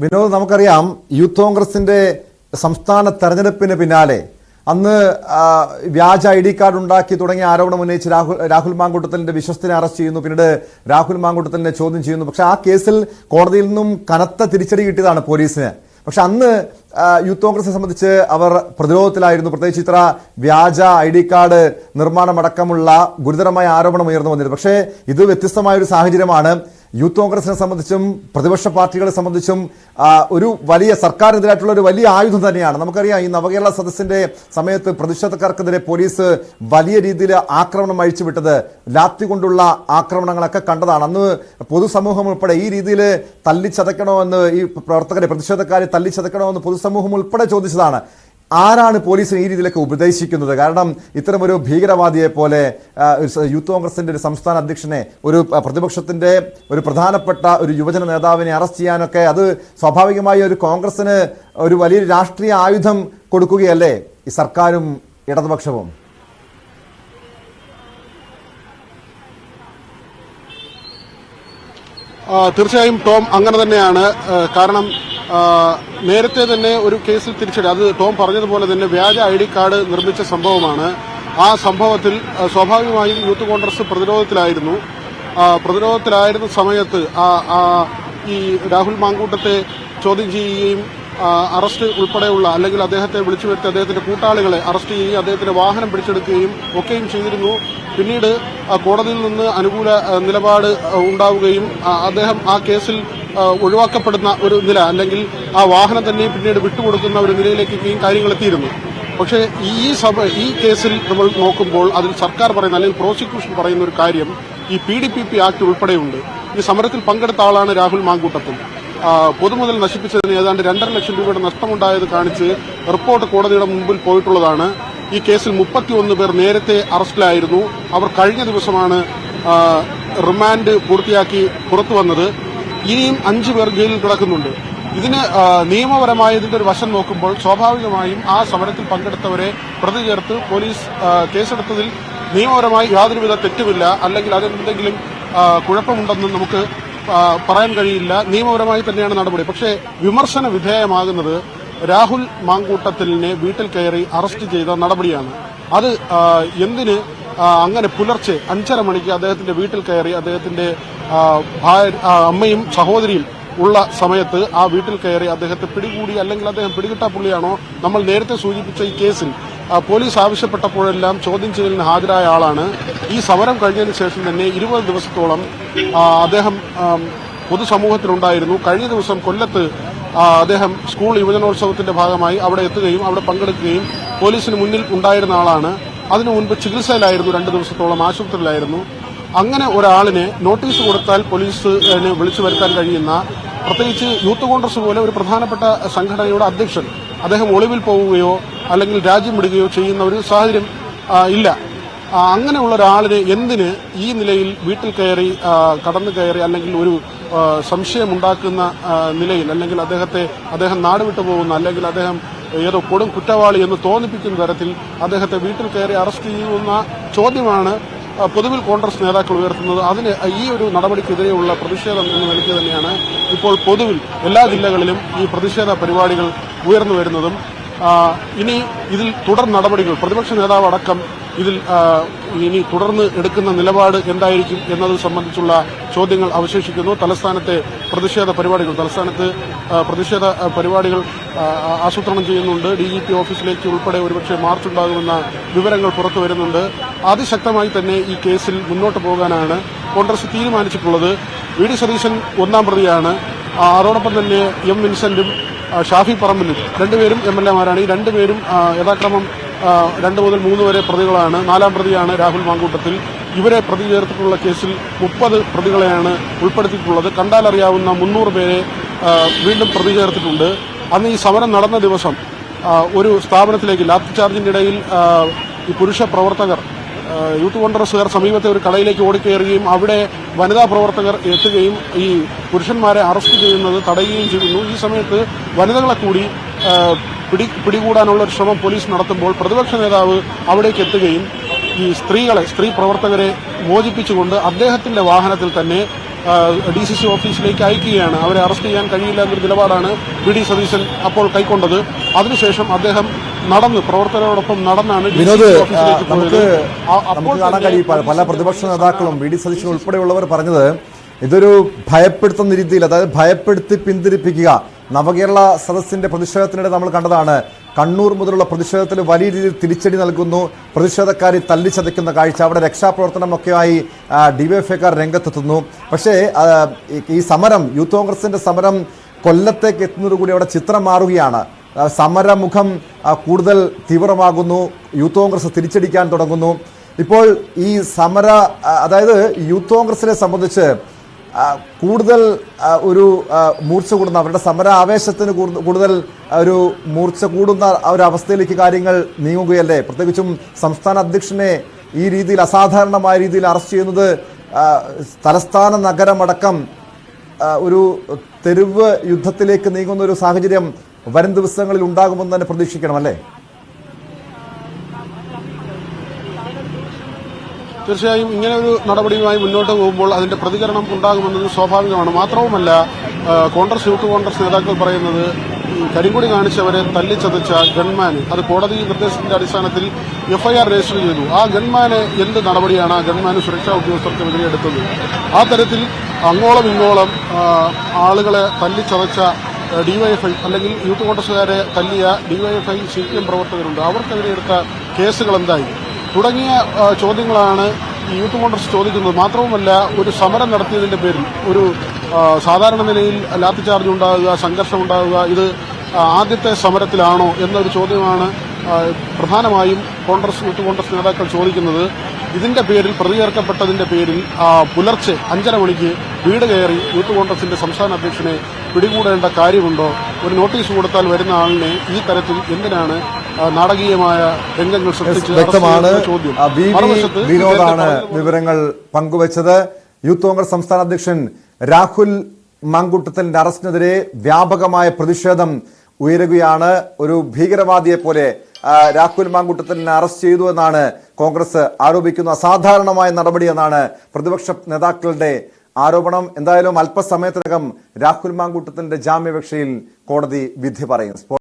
വിനോദ് നമുക്കറിയാം യൂത്ത് കോൺഗ്രസിന്റെ സംസ്ഥാന തെരഞ്ഞെടുപ്പിന് പിന്നാലെ അന്ന് വ്യാജ ഐ ഡി കാർഡ് ഉണ്ടാക്കി തുടങ്ങിയ ആരോപണം ഉന്നയിച്ച് രാഹുൽ രാഹുൽ മാങ്കൂട്ടത്തലിന്റെ വിശ്വസ്തനെ അറസ്റ്റ് ചെയ്യുന്നു. പിന്നീട് രാഹുൽ മാങ്കൂട്ടത്തിനെ ചോദ്യം ചെയ്യുന്നു. പക്ഷെ ആ കേസിൽ കോടതിയിൽ നിന്നും കനത്ത തിരിച്ചടി കിട്ടിയതാണ് പോലീസിന്. പക്ഷെ അന്ന് യൂത്ത് കോൺഗ്രസിനെ സംബന്ധിച്ച് അവർ പ്രതിരോധത്തിലായിരുന്നു. പ്രത്യേകിച്ച് ഇത്ര വ്യാജ ഐ ഡി കാർഡ് നിർമ്മാണമടക്കമുള്ള ഗുരുതരമായ ആരോപണം ഉയർന്നു വന്നിരുന്നു. പക്ഷേ ഇത് വ്യത്യസ്തമായ ഒരു സാഹചര്യമാണ്. യൂത്ത് കോൺഗ്രസിനെ സംബന്ധിച്ചും പ്രതിപക്ഷ പാർട്ടികളെ സംബന്ധിച്ചും ഒരു വലിയ സർക്കാരിനെതിരായിട്ടുള്ള ഒരു വലിയ ആയുധം തന്നെയാണ്. നമുക്കറിയാം ഈ നവകേരള സദസ്സിന്റെ സമയത്ത് പ്രതിഷേധക്കാർക്കെതിരെ പോലീസ് വലിയ രീതിയിൽ ആക്രമണം അഴിച്ചുവിട്ടത് ലാത്തി കൊണ്ടുള്ള ആക്രമണങ്ങളൊക്കെ കണ്ടതാണ്. അന്ന് പൊതുസമൂഹം ഉൾപ്പെടെ ഈ രീതിയിൽ തല്ലിച്ചതക്കണമെന്ന് ഈ പ്രവർത്തകരെ പ്രതിഷേധക്കാരെ തല്ലിച്ചതയ്ക്കണമെന്ന് പൊതുസമൂഹം ഉൾപ്പെടെ ചോദിച്ചതാണ് ആരാണ് പോലീസിനെ ഈ രീതിയിലൊക്കെ ഉപദേശിക്കുന്നത്? കാരണം ഇത്തരമൊരു ഭീകരവാദിയെ പോലെ യൂത്ത് കോൺഗ്രസിന്റെ ഒരു സംസ്ഥാന അധ്യക്ഷനെ ഒരു പ്രതിപക്ഷത്തിന്റെ ഒരു പ്രധാനപ്പെട്ട ഒരു യുവജന നേതാവിനെ അറസ്റ്റ് ചെയ്യാനൊക്കെ അത് സ്വാഭാവികമായി ഒരു കോൺഗ്രസിന് ഒരു വലിയ രാഷ്ട്രീയ ആയുധം കൊടുക്കുകയല്ലേ ഈ സർക്കാരും ഇടതുപക്ഷവും? തീർച്ചയായും ടോം അങ്ങനെ തന്നെയാണ്. കാരണം നേരത്തെ തന്നെ ഒരു കേസിൽ തിരിച്ചടി. അത് ടോം പറഞ്ഞതുപോലെ തന്നെ വ്യാജ ഐ ഡി കാർഡ് നിർമ്മിച്ച സംഭവമാണ്. ആ സംഭവത്തിൽ സ്വാഭാവികമായും യൂത്ത് കോൺഗ്രസ് പ്രതിരോധത്തിലായിരുന്നു. പ്രതിരോധത്തിലായിരുന്ന സമയത്ത് ഈ രാഹുൽ മാങ്കൂട്ടത്തെ ചോദ്യം ചെയ്യുകയും അറസ്റ്റ് ഉൾപ്പെടെയുള്ള അല്ലെങ്കിൽ അദ്ദേഹത്തെ വിളിച്ചു വരുത്തി അദ്ദേഹത്തിന്റെ കൂട്ടാളികളെ അറസ്റ്റ് ചെയ്യുകയും അദ്ദേഹത്തിന്റെ വാഹനം പിടിച്ചെടുക്കുകയും ഒക്കെയും ചെയ്തിരുന്നു. പിന്നീട് കോടതിയിൽ നിന്ന് അനുകൂല നിലപാട് ഉണ്ടാവുകയും അദ്ദേഹം ആ കേസിൽ ഒഴിവാക്കപ്പെടുന്ന ഒരു നില അല്ലെങ്കിൽ ആ വാഹനം തന്നെ പിന്നീട് വിട്ടുകൊടുക്കുന്ന ഒരു നിലയിലേക്കൊക്കെയും കാര്യങ്ങൾ എത്തിയിരുന്നു. പക്ഷേ ഈ സഭ ഈ കേസിൽ നമ്മൾ നോക്കുമ്പോൾ അതിൽ സർക്കാർ പറയുന്ന അല്ലെങ്കിൽ പ്രോസിക്യൂഷൻ പറയുന്ന ഒരു കാര്യം ഈ P D P P act ഉൾപ്പെടെയുണ്ട്. ഈ സമരത്തിൽ പങ്കെടുത്ത ആളാണ് രാഹുൽ മാങ്കൂട്ടത്തും. പൊതുമുതൽ നശിപ്പിച്ചതിന് ഏതാണ്ട് രണ്ടര ലക്ഷം രൂപയുടെ നഷ്ടമുണ്ടായത് കാണിച്ച് റിപ്പോർട്ട് കോടതിയുടെ മുമ്പിൽ പോയിട്ടുള്ളതാണ്. ഈ കേസിൽ മുപ്പത്തിയൊന്ന് പേർ നേരത്തെ അറസ്റ്റിലായിരുന്നു. അവർ കഴിഞ്ഞ ദിവസമാണ് റിമാൻഡ് പൂർത്തിയാക്കി പുറത്തു വന്നത്. ഇനിയും അഞ്ചു പേർ ജയിലിൽ കിടക്കുന്നുണ്ട്. ഇതിന് നിയമപരമായ ഇതിന്റെ ഒരു വശം നോക്കുമ്പോൾ സ്വാഭാവികമായും ആ സമരത്തിൽ പങ്കെടുത്തവരെ പ്രതി ചേർത്ത് പോലീസ് കേസെടുത്തതിൽ നിയമപരമായി യാതൊരുവിധ തെറ്റുമില്ല. അല്ലെങ്കിൽ അതിനെന്തെങ്കിലും കുഴപ്പമുണ്ടെന്ന് നമുക്ക് പറയാൻ കഴിയില്ല. നിയമപരമായി തന്നെയാണ് നടപടി. പക്ഷേ വിമർശന വിധേയമാകുന്നത് രാഹുൽ മാങ്കൂട്ടത്തിലിനെ വീട്ടിൽ കയറി അറസ്റ്റ് ചെയ്ത നടപടിയാണ്. അത് എന്തിന് അങ്ങനെ പുലർച്ചെ അഞ്ചര മണിക്ക് അദ്ദേഹത്തിന്റെ വീട്ടിൽ കയറി അദ്ദേഹത്തിന്റെ അമ്മയും സഹോദരിയും ഉള്ള സമയത്ത് ആ വീട്ടിൽ കയറി അദ്ദേഹത്തെ പിടികൂടി അല്ലെങ്കിൽ അദ്ദേഹം പിടികിട്ട പുള്ളിയാണോ നമ്മൾ നേരത്തെ സൂചിപ്പിച്ച ഈ കേസിൽ. പോലീസ് ആവശ്യപ്പെട്ടപ്പോഴെല്ലാം ചോദ്യം ചെയ്യലിന് ഹാജരായ ആളാണ്. ഈ സമരം കഴിഞ്ഞതിന് ശേഷം തന്നെ ഇരുപത് ദിവസത്തോളം അദ്ദേഹം പൊതുസമൂഹത്തിലുണ്ടായിരുന്നു. കഴിഞ്ഞ ദിവസം കൊല്ലത്ത് അദ്ദേഹം സ്കൂൾ യുവജനോത്സവത്തിന്റെ ഭാഗമായി അവിടെ എത്തുകയും അവിടെ പങ്കെടുക്കുകയും പോലീസിന് മുന്നിൽ ഉണ്ടായിരുന്ന ആളാണ്. അതിനു മുൻപ് ചികിത്സയിലായിരുന്നു രണ്ട് ദിവസത്തോളം ആശുപത്രിയിലായിരുന്നു. അങ്ങനെ ഒരാളിനെ നോട്ടീസ് കൊടുത്താൽ പോലീസിന് വിളിച്ചു വരുത്താൻ കഴിയുന്ന പ്രത്യേകിച്ച് യൂത്ത് കോൺഗ്രസ് പോലെ ഒരു പ്രധാനപ്പെട്ട സംഘടനയുടെ അധ്യക്ഷൻ അദ്ദേഹം ഒളിവിൽ പോവുകയോ അല്ലെങ്കിൽ രാജ്യം വിടുകയോ ചെയ്യുന്ന ഒരു സാഹചര്യം ഇല്ല. അങ്ങനെയുള്ള ഒരാളിനെ എന്തിന് ഈ നിലയിൽ വീട്ടിൽ കയറി കടന്നു കയറി അല്ലെങ്കിൽ ഒരു സംശയമുണ്ടാക്കുന്ന നിലയിൽ അല്ലെങ്കിൽ അദ്ദേഹത്തെ അദ്ദേഹം നാടുവിട്ടു പോകുന്ന അല്ലെങ്കിൽ അദ്ദേഹം ഏതോ കൊടും കുറ്റവാളി എന്ന് തോന്നിപ്പിക്കുന്ന തരത്തിൽ അദ്ദേഹത്തെ വീട്ടിൽ കയറി അറസ്റ്റ് ചെയ്യുന്ന ചോദ്യമാണ് പൊതുവിൽ കോൺഗ്രസ് നേതാക്കൾ ഉയർത്തുന്നത്. അതിന് ഈ ഒരു നടപടിക്കെതിരെയുള്ള പ്രതിഷേധം എന്ന നിലയ്ക്ക് തന്നെയാണ് ഇപ്പോൾ പൊതുവിൽ എല്ലാ ജില്ലകളിലും ഈ പ്രതിഷേധ പരിപാടികൾ ഉയർന്നു വരുന്നതും. ഇനി ഇതിൽ തുടർ നടപടികൾ പ്രതിപക്ഷ നേതാവ് അടക്കം ഇതിൽ ഇനി തുടർന്ന് എടുക്കുന്ന നിലപാട് എന്തായിരിക്കും എന്നത് സംബന്ധിച്ചുള്ള ചോദ്യങ്ങൾ അവശേഷിക്കുന്നു. തലസ്ഥാനത്തെ പ്രതിഷേധ പരിപാടികൾ തലസ്ഥാനത്ത് പ്രതിഷേധ പരിപാടികൾ ആസൂത്രണം ചെയ്യുന്നുണ്ട്. ഡി ജി പി ഓഫീസിലേക്ക് ഉൾപ്പെടെ ഒരുപക്ഷെ മാർച്ച് ഉണ്ടാകുമെന്ന വിവരങ്ങൾ പുറത്തു വരുന്നുണ്ട്. അതിശക്തമായി തന്നെ ഈ കേസിൽ മുന്നോട്ട് പോകാനാണ് കോൺഗ്രസ് തീരുമാനിച്ചിട്ടുള്ളത്. വി ഡി സതീശൻ ഒന്നാം പ്രതിയാണ്. അതോടൊപ്പം തന്നെ എം വിൻസെന്റും ഷാഫി പറമ്പിലും രണ്ടുപേരും എം എൽ എമാരാണ്. ഈ രണ്ടുപേരും യഥാക്രമം രണ്ട് മുതൽ മൂന്ന് വരെ പ്രതികളാണ്. നാലാം പ്രതിയാണ് രാഹുൽ മാങ്കൂട്ടത്തിൽ. ഇവരെ പ്രതി ചേർത്തിട്ടുള്ള കേസിൽ മുപ്പത് പ്രതികളെയാണ് ഉൾപ്പെടുത്തിയിട്ടുള്ളത്. കണ്ടാലറിയാവുന്ന മുന്നൂറ് പേരെ വീണ്ടും പ്രതി ചേർത്തിട്ടുണ്ട്. അന്ന് ഈ സമരം നടന്ന ദിവസം ഒരു സ്ഥാപനത്തിലേക്ക് ലാത്തി ഇടയിൽ ഈ പുരുഷ പ്രവർത്തകർ യൂത്ത് കോൺഗ്രസ്സുകാർ സമീപത്തെ ഒരു കടയിലേക്ക് ഓടിക്കയറുകയും അവിടെ വനിതാ പ്രവർത്തകർ എത്തുകയും ഈ പുരുഷന്മാരെ അറസ്റ്റ് ചെയ്യുന്നത് തടയുകയും ചെയ്യുന്നു. ഈ സമയത്ത് വനിതകളെ കൂടി പിടി പിടികൂടാനുള്ള ഒരു ശ്രമം പോലീസ് നടത്തുമ്പോൾ പ്രതിപക്ഷ നേതാവ് അവിടേക്ക് എത്തുകയും ഈ സ്ത്രീകളെ സ്ത്രീ പ്രവർത്തകരെ മോചിപ്പിച്ചുകൊണ്ട് അദ്ദേഹത്തിന്റെ വാഹനത്തിൽ തന്നെ ഡി സി സി ഓഫീസിലേക്ക് അയക്കുകയാണ്. അവരെ അറസ്റ്റ് ചെയ്യാൻ കഴിയില്ല എന്നൊരു നിലപാടാണ് വി ഡി സതീശൻ അപ്പോൾ കൈക്കൊണ്ടത്. അതിനുശേഷം അദ്ദേഹം നടന്ന് പ്രവർത്തകരോടൊപ്പം നടന്നാണ്. നമുക്ക് കാണാൻ കഴിയും. പല പ്രതിപക്ഷ നേതാക്കളും വി ഡി സതീശൻ ഉൾപ്പെടെയുള്ളവർ പറഞ്ഞത് ഇതൊരു ഭയപ്പെടുത്തുന്ന രീതിയിൽ അതായത് ഭയപ്പെടുത്തി പിന്തിരിപ്പിക്കുക. നവകേരള സദസ്സിന്റെ പ്രതിഷേധത്തിനിടെ നമ്മൾ കണ്ടതാണ് കണ്ണൂർ മുതലുള്ള പ്രതിഷേധത്തിൽ വലിയ രീതിയിൽ തിരിച്ചടി നൽകുന്നു. പ്രതിഷേധക്കാരെ തല്ലിച്ചതയ്ക്കുന്ന കാഴ്ച. അവിടെ രക്ഷാപ്രവർത്തനമൊക്കെയായി ഡിവൈഎഫ്ഐക്കാർ രംഗത്തെത്തുന്നു. പക്ഷേ ഈ- സമരം യൂത്ത് കോൺഗ്രസിന്റെ സമരം കൊല്ലത്തേക്ക് എത്തുന്നതോടുകൂടി അവിടെ ചിത്രം മാറുകയാണ്. സമരമുഖം കൂടുതൽ തീവ്രമാകുന്നു. യൂത്ത് കോൺഗ്രസ് തിരിച്ചടിക്കാൻ തുടങ്ങുന്നു. ഇപ്പോൾ ഈ സമര അതായത് യൂത്ത് കോൺഗ്രസിനെ സംബന്ധിച്ച് കൂടുതൽ ഒരു മൂർച്ച കൂടുന്ന അവരുടെ സമര ആവേശത്തിന് കൂടുതൽ ഒരു മൂർച്ച കൂടുന്ന ഒരു അവസ്ഥയിലേക്ക് കാര്യങ്ങൾ നീങ്ങുകയല്ലേ? പ്രത്യേകിച്ചും സംസ്ഥാന അധ്യക്ഷനെ ഈ രീതിയിൽ അസാധാരണമായ രീതിയിൽ അറസ്റ്റ് ചെയ്യുന്നത് തലസ്ഥാന നഗരമടക്കം ഒരു തെരുവ് യുദ്ധത്തിലേക്ക് നീങ്ങുന്ന ഒരു സാഹചര്യം വരും ദിവസങ്ങളിൽ ഉണ്ടാകുമെന്ന് തന്നെ പ്രതീക്ഷിക്കണം അല്ലേ? തീർച്ചയായും ഇങ്ങനെ ഒരു നടപടിയുമായി മുന്നോട്ട് പോകുമ്പോൾ അതിന്റെ പ്രതികരണം ഉണ്ടാകുമെന്നത് സ്വാഭാവികമാണ്. മാത്രവുമല്ല കോൺഗ്രസ് യൂത്ത് കോൺഗ്രസ് നേതാക്കൾ പറയുന്നത് കരിങ്കൊടി കാണിച്ചവരെ തല്ലിച്ചതച്ച ഗൺമാൻ അത് കോടതി നിർദ്ദേശത്തിന്റെ അടിസ്ഥാനത്തിൽ എഫ്ഐആർ രജിസ്റ്റർ ചെയ്തു. ആ ഗൺമാനെ എന്ത് നടപടിയാണ് ആ ഗൺമാന് സുരക്ഷാ ഉദ്യോഗസ്ഥർക്കെതിരെ എടുത്തത്? ആ തരത്തിൽ അങ്ങോളം ഇങ്ങോളം ആളുകളെ തല്ലിച്ചതച്ച ഡിവൈഎഫ്ഐ അല്ലെങ്കിൽ യൂത്ത് കോൺഗ്രസുകാരെ തല്ലിയ ഡിവൈഎഫ്ഐ സി പി എം പ്രവർത്തകരുണ്ട്. അവർക്കെതിരെ എടുത്ത കേസുകൾ എന്തായി? തുടങ്ങിയ ചോദ്യങ്ങളാണ് യൂത്ത് കോൺഗ്രസ് ചോദിക്കുന്നത്. മാത്രവുമല്ല ഒരു സമരം നടത്തിയതിന്റെ പേരിൽ ഒരു സാധാരണ നിലയിൽ ലാത്തി ചാർജ് ഉണ്ടാകുക സംഘർഷം ഉണ്ടാകുക ഇത് ആദ്യത്തെ സമരത്തിലാണോ എന്നൊരു ചോദ്യമാണ് പ്രധാനമായും കോൺഗ്രസ് യൂത്ത് കോൺഗ്രസ് നേതാക്കൾ ചോദിക്കുന്നത്. ഇതിന്റെ പേരിൽ പ്രതിചേർക്കപ്പെട്ടതിന്റെ പേരിൽ പുലർച്ചെ അഞ്ചര മണിക്ക് വീട് കയറി യൂത്ത് കോൺഗ്രസിന്റെ സംസ്ഥാന അധ്യക്ഷനെ പിടികൂടേണ്ട കാര്യമുണ്ടോ? ഒരു നോട്ടീസ് കൊടുത്താൽ വരുന്ന ആളിനെ ഈ തരത്തിൽ എന്തിനാണ് നാടകീയമായ രംഗങ്ങൾ വ്യക്തമാണ്. വിനോദാണ് വിവരങ്ങൾ പങ്കുവച്ചത്. യൂത്ത് കോൺഗ്രസ് സംസ്ഥാന അധ്യക്ഷൻ രാഹുൽ മാങ്കുട്ടത്തലിന്റെ അറസ്റ്റിനെതിരെ വ്യാപകമായ പ്രതിഷേധം ഉയരുകയാണ്. ഒരു ഭീകരവാദിയെ പോലെ രാഹുൽ മാങ്കുട്ടത്തലിനെ അറസ്റ്റ് ചെയ്തു എന്നാണ് കോൺഗ്രസ് ആരോപിക്കുന്ന അസാധാരണമായ നടപടി എന്നാണ് പ്രതിപക്ഷ നേതാക്കളുടെ ആരോപണം. എന്തായാലും അല്പസമയത്തിനകം രാഹുൽ മാങ്കുട്ടത്തലിന്റെ ജാമ്യപേക്ഷയിൽ കോടതി വിധി പറയും